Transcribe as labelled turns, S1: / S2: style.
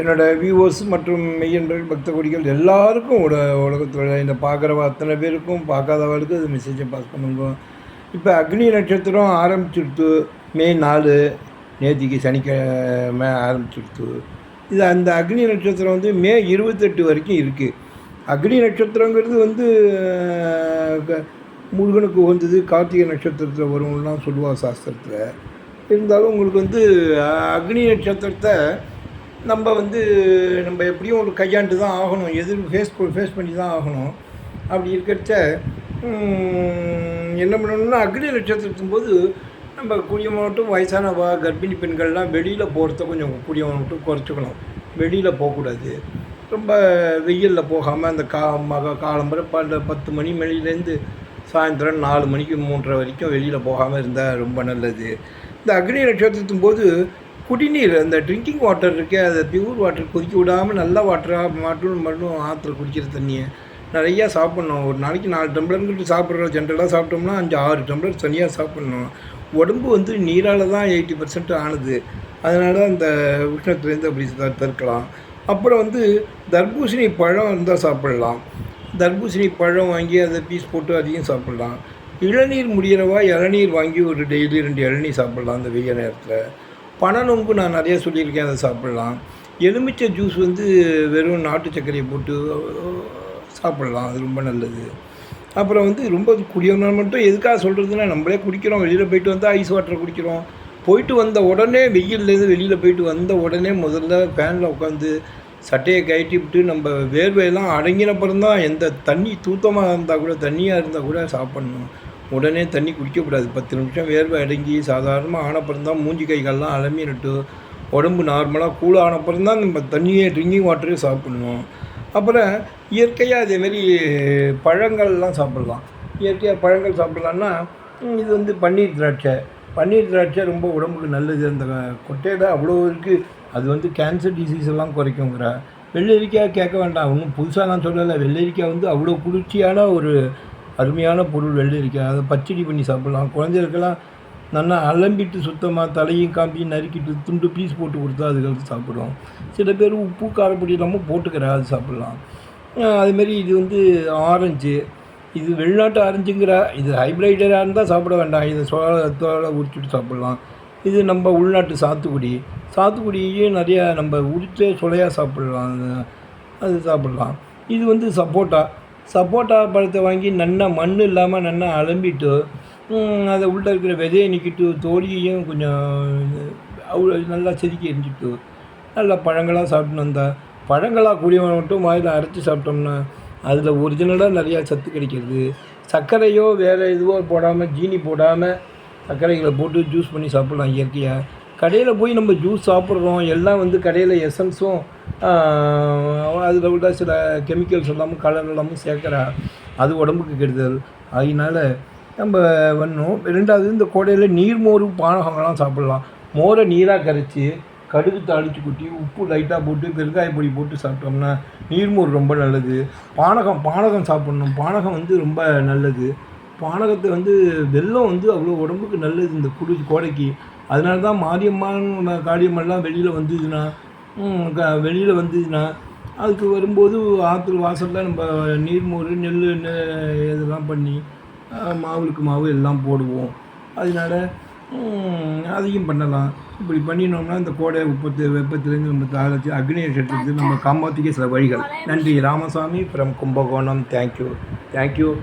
S1: என்னோடய வியூவர்ஸ் மற்றும் மெய்யன்பர்கள் பக்த கொடிகள் எல்லாருக்கும் உட உலகத்தில் இந்த பார்க்குறவ அத்தனை பேருக்கும் பார்க்காதவர்களுக்கு அது மெசேஜை பாஸ் பண்ணுங்க. இப்போ அக்னி நட்சத்திரம் ஆரம்பிச்சுடுத்து மே நாலு நேத்திக்கு சனிக்கிழமை ஆரம்பிச்சுடுத்து. இது அந்த அக்னி நட்சத்திரம் வந்து மே இருபத்தெட்டு வரைக்கும் இருக்குது அக்னி நட்சத்திரங்கிறது வந்து முருகனுக்கு உகந்தது கார்த்திகை நட்சத்திரத்தில் வரும்லாம் சொல்லுவாள் சாஸ்திரத்தில். இருந்தாலும் உங்களுக்கு வந்து அக்னி நட்சத்திரத்தை நம்ம வந்து நம்ம எப்படியும் ஒரு கையாண்டு தான் ஆகணும். எதிர் ஃபேஸ் ஃபேஸ் பண்ணி தான் ஆகணும். அப்படி இருக்கிறச்ச என்ன பண்ணணும்னா அக்னி நட்சத்திரத்தும் போது நம்ம குடியமாவட்டும் வயசானவா கர்ப்பிணி பெண்கள்லாம் வெளியில் போகிறத கொஞ்சம் குடியமாவட்டும் குறைச்சிக்கணும். வெளியில் போகக்கூடாது. ரொம்ப வெயிலில் போகாமல் அந்த கா மக காலம்பரை பல பத்து மணி மணிலேருந்து சாயந்தரம் நாலு மணிக்கு மூன்றரை வரைக்கும் வெளியில் போகாமல் இருந்தால் ரொம்ப நல்லது. இந்த அக்னி நட்சத்திரத்தும் போது குடிநீர் அந்த ட்ரிங்கிங் வாட்டர் இருக்கே அதை பியூர் வாட்டர் கொதிக்க விடாமல் நல்ல வாட்டராக மட்டும் மட்டும் ஆற்றுல குடிக்கிற தண்ணியை நிறையா சாப்பிட்ணும். ஒரு நாளைக்கு நாலு டம்ளர்ங்கிட்டு சாப்பிட்றோம் ஜென்ரலாக சாப்பிட்டோம்னா அஞ்சு ஆறு டம்ளர் தனியாக சாப்பிட்ணும். உடம்பு வந்து நீரால் தான் எயிட்டி பர்சன்ட் ஆனது. அதனால் அந்த உஷ்ணத்துலேருந்து அப்படி தற்கலாம். அப்புறம் வந்து தர்பூசணி பழம் இருந்தால் சாப்பிடலாம். தர்பூசணி பழம் வாங்கி அதை பீஸ் போட்டு அதையும் சாப்பிட்லாம். இளநீர் முடிகிறவா இளநீர் வாங்கி ஒரு டெய்லி ரெண்டு இளநீர் சாப்பிடலாம் அந்த வெய்ய நேரத்தில். பனநொங்கு நான் நிறைய சொல்லியிருக்கேன் அதை சாப்பிடலாம். எலுமிச்சை ஜூஸ் வந்து வெறும் நாட்டு சர்க்கரையை போட்டு சாப்பிடலாம். அது ரொம்ப நல்லது. அப்புறம் வந்து ரொம்ப குடியவனால் மட்டும் எதுக்காக சொல்கிறதுனா நம்மளே குடிக்கிறோம் வெளியில் போயிட்டு வந்தால் ஐஸ் வாட்டர் குடிக்கிறோம். போயிட்டு வந்த உடனே வெயில்லேருந்து வெளியில் போயிட்டு வந்த உடனே முதல்ல ஃபேனில் உட்காந்து சட்டையை கட்டி விட்டு நம்ம வேர்வையெல்லாம் அடங்கினப்புறம் தான் எந்த தண்ணி தூத்தமாக இருந்தால் கூட தண்ணியாக இருந்தால் கூட சாப்பிட்ணும். உடனே தண்ணி குடிக்கக்கூடாது. பத்து நிமிஷம் வேர்வை அடங்கி சாதாரணமாக ஆனப்புறம் தான் மூஞ்சி கைகள்லாம் அலமிட்டு உடம்பு நார்மலாக கூலான ஆனப்புறம் தான் நம்ம தண்ணியே ட்ரிங்கிங் வாட்டரே சாப்பிட்ணும். அப்புறம் இயற்கையாக அதேமாரி பழங்கள்லாம் சாப்பிட்லாம். இயற்கையாக பழங்கள் சாப்பிட்லான்னா இது வந்து பன்னீர் திராட்சை. பன்னீர் திராட்சை ரொம்ப உடம்புக்கு நல்லது. அந்த கொட்டையில் அவ்வளோ இருக்குது அது வந்து கேன்சர் டிசீஸ் எல்லாம் குறைக்குங்கிற. வெள்ளரிக்காய் கேட்க வேண்டாம். ஒன்றும் புதுசாக நான் சொல்லலை. வெள்ளரிக்காய் வந்து அவ்வளோ குளிர்ச்சியான ஒரு அருமையான பொருள் வெள்ளரிக்காய் அதை பச்சடி பண்ணி சாப்பிட்லாம். குழந்தைகளுக்கெல்லாம் நல்லா அலம்பிட்டு சுத்தமாக தலையும் காம்பியும் நறுக்கிட்டு துண்டு பீஸ் போட்டு கொடுத்தா அதுகளுக்கு சாப்பிடும் சில பேர் உப்பு காரப்பொடி இல்லாமல் போட்டுக்கிற அது சாப்பிட்லாம். அதுமாரி இது வந்து ஆரஞ்சு. இது வெளிநாட்டு ஆரஞ்சுங்கிற இது ஹைப்ரைடராக இருந்தால் சாப்பிட வேண்டாம். இதை சோள தோலை உரிச்சுட்டு சாப்பிட்லாம். இது நம்ம உள்நாட்டு சாத்துக்குடி. சாத்துக்குடியையும் நிறையா நம்ம உரிச்சே சுளையாக சாப்பிட்லாம். அது- அது சாப்பிட்லாம். இது வந்து சப்போட்டா. சப்போட்டா பழத்தை வாங்கி நல்லா மண் இல்லாமல் நல்லா அலம்பிட்டு அதை உள்ளே இருக்கிற விதையை நிற்கிட்டு தோலியையும் கொஞ்சம் அவ்வளோ நல்லா செதுக்கி எரிஞ்சிட்டு நல்லா பழங்களாக சாப்பிட்டு வந்தால் பழங்களாக கூடியவன் மட்டும் வாயில் அரைச்சி சாப்பிட்டோம்னா அதில் ஒரிஜினலாக நிறையா சத்து கிடைக்கிறது. சர்க்கரையோ வேறு எதுவோ போடாமல் ஜீனி போடாமல் சர்க்கரைகளை போட்டு ஜூஸ் பண்ணி சாப்பிட்லாம் இயற்கையாக கடையில் போய் நம்ம ஜூஸ் சாப்பிட்றோம் எல்லாம் வந்து கடையில் எசன்ஸும் அதில் உள்ள சில கெமிக்கல்ஸ் எல்லாமும் கலர் எல்லாமும் சேர்க்குறா அது உடம்புக்கு கெடுதல். அதனால நம்ம பண்ணணும் ரெண்டாவது இந்த கோடையில் நீர்மோர் பானகங்கள்லாம் சாப்பிட்லாம். மோரை நீராக கரைச்சி கடுகு தாளித்து கொட்டி உப்பு லைட்டாக போட்டு பெருங்காய பொடி போட்டு சாப்பிட்டோம்னா நீர்மோர் ரொம்ப நல்லது. பானகம் பானகம் சாப்பிட்ணும். பானகம் வந்து ரொம்ப நல்லது. பானகத்தை வந்து வெல்லம் வந்து அவ்வளோ உடம்புக்கு நல்லது இந்த குடி கோடைக்கு. அதனால தான் மாரியம்மான் காளியம்மெல்லாம் வெளியில் வந்ததுன்னா வெளியில் வந்துச்சுன்னா அதுக்கு வரும்போது ஆற்று வாசலில் நம்ம நீர்மோர் நெல் நெ- இதெல்லாம் பண்ணி மாவுக்கு மாவு எல்லாம் போடுவோம். அதனால அதையும் பண்ணலாம். இப்படி பண்ணினோம்னா இந்த கோடை உப்பத்து வெப்பத்திலேருந்து நம்ம தாழ்ச்சி அக்னி சட்டத்துக்கு நம்ம காப்பாற்றிக்க சில வழிகள். நன்றி. Ramasamy from Kumbakonam. Thank you thank you